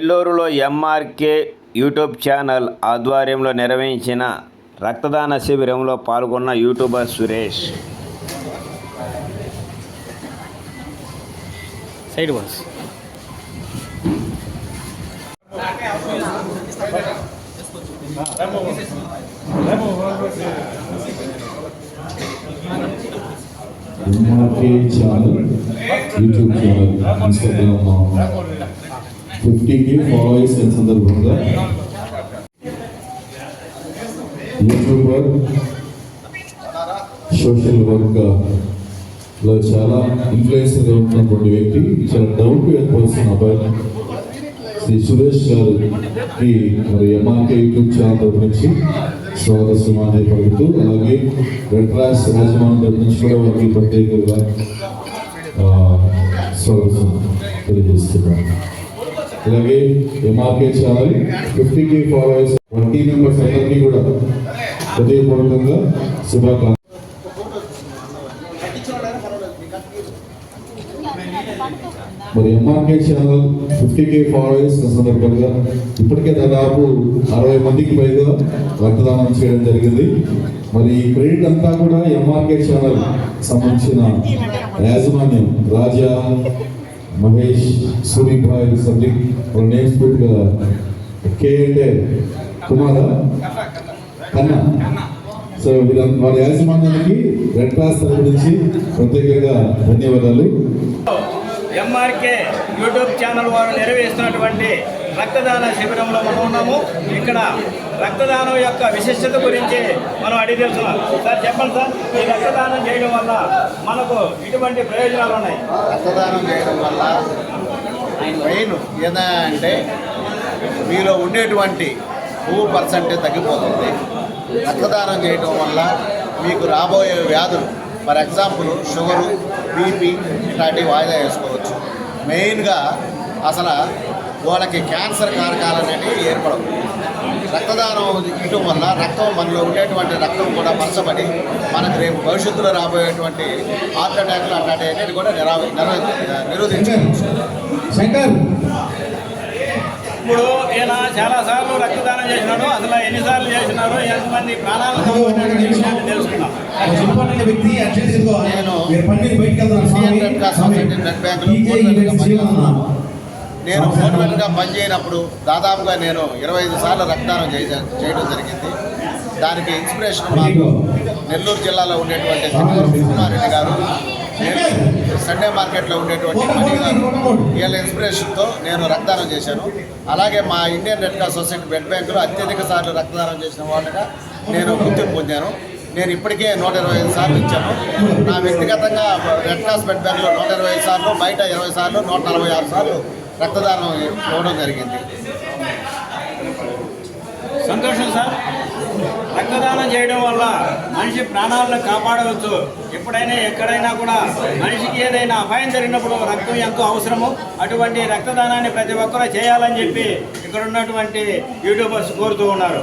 నెల్లూరులో MRK YouTube channel ఆధ్వర్యంలో నిర్వహించిన రక్తదాన శిబిరంలో పాల్గొన్న YouTuber Suresh. Side boss. MRK channel YouTube channel Instagram ఫిఫ్టీకి ఫాలోవర్స్ అయిన సందర్భంగా యూట్యూబర్ సోషల్ వర్క్లో చాలా ఇన్ఫ్లుయెన్సర్ ఉన్నటువంటి వ్యక్తి చాలా డౌన్ టు ఎర్త్ పర్సన్ అబ్బాయి శ్రీ సురేష్ గారికి మరి ఎంఆర్కే యూట్యూబ్ ఛానల్ తరపు నుంచి స్వాగత సుమాన్ని పడుతూ అలాగే రెడ్ క్రాస్ రాజమాన్ తరపు నుంచి కూడా వారికి ప్రత్యేకంగా స్వాగతం తెలియజేస్తున్నాను. అలాగే MRK channel fifty K followers one T members అందరికీ కూడా హృదయపూర్వకంగా శుభాకాంక్షలు. మరి MRK channel fifty K followers సందర్భంగా ఇప్పటికే దాదాపు అరవై మందికి పైగా రక్తదానం చేయడం జరిగింది. మరి ఈ క్రెడిట్ అంతా కూడా ఎంఆర్కే ఛానల్ సంబంధించిన యాజమాన్యం రాజా మహేష్ సునీభ ఇది సబ్జెక్ట్ వాళ్ళ నేమ్స్ పెట్టు కదా. కే అంటే కుమారా కన్నా. సో వీళ్ళ వారి యాజమాన్యానికి రెడ్ క్రాస్ గురించి ప్రత్యేకంగా ధన్యవాదాలు. ఎంఆర్కే యూట్యూబ్ ఛానల్ వారు నెరవేరుస్తున్నటువంటి రక్తదాన శిబిరంలో మనం ఉన్నాము. ఇక్కడ రక్తదానం యొక్క విశిష్టత గురించి మనం అడిగి తెలుసుకున్నాం. సార్ చెప్పండి సార్ ఈ రక్తదానం చేయడం వల్ల మనకు ఇటువంటి ప్రయోజనాలు ఉన్నాయి? రక్తదానం చేయడం వల్ల మెయిన్ ఏదా అంటే మీలో ఉండేటువంటి టూ పర్సెంటేజ్ తగ్గిపోతుంది. రక్తదానం చేయడం వల్ల మీకు రాబోయే వ్యాధులు ఫర్ ఎగ్జాంపుల్ షుగరు బీపీ ఇలాంటివి వాయిదా వేసుకోవచ్చు. మెయిన్గా అసలు వాళ్ళకి క్యాన్సర్ కారకాలు అనేవి ఏర్పడవు. రక్తదానం ఇవ్వడం వల్ల రక్తం మనలో ఉండేటువంటి రక్తం కూడా పరచబడి మనకు రేపు భవిష్యత్తులో రాబోయేటువంటి హార్ట్ అటాక్లు అట్లాంటివి కూడా నిరా నిరో- నిరోధించవచ్చు శంకర్. ఇప్పుడు ఈయన చాలా సార్లు రక్తదానం చేసినాడు అసలు ఎన్నిసార్లు చేసినారు ఎంతమంది విషయాన్ని తెలుసుకున్నాం నేను బ్లడ్ బ్యాంకులో. నేను మోటివేట్గా పనిచేయనప్పుడు దాదాపుగా నేను ఇరవై ఐదు సార్లు రక్తదానం చేయ- చేయడం జరిగింది. దానికి ఇన్స్పిరేషన్ మాకు నెల్లూరు జిల్లాలో ఉండేటువంటి కుమారెడ్డి గారు సండే మార్కెట్లో ఉండేటువంటి మణి గారు. వీళ్ళ ఇన్స్పిరేషన్తో నేను రక్తదానం చేశాను. అలాగే మా Indian Red Cross society blood బ్యాంకులో అత్యధిక సార్లు రక్తదానం చేసిన వాళ్ళగా నేను గుర్తింపు పొందాను. నేను ఇప్పటికే నూట ఇరవై ఐదు సార్లు ఇచ్చాను. నా వ్యక్తిగతంగా రెడ్ క్రాస్ బ్లడ్ బ్యాంకులో నూట ఇరవై ఐదు సార్లు బయట ఇరవై సార్లు నూట నలభై ఆరు సార్లు రక్తదానం ఇవ్వడం జరిగింది. సంతోషం సార్. రక్తదానం చేయడం వల్ల మనిషి ప్రాణాలను కాపాడవచ్చు. ఎప్పుడైనా ఎక్కడైనా కూడా మనిషికి ఏదైనా అపాయం జరిగినప్పుడు రక్తం ఎంతో అవసరము. అటువంటి రక్తదానాన్ని ప్రతి ఒక్కరూ చేయాలని చెప్పి ఇక్కడ ఉన్నటువంటి యూట్యూబర్స్ కోరుతూ ఉన్నారు.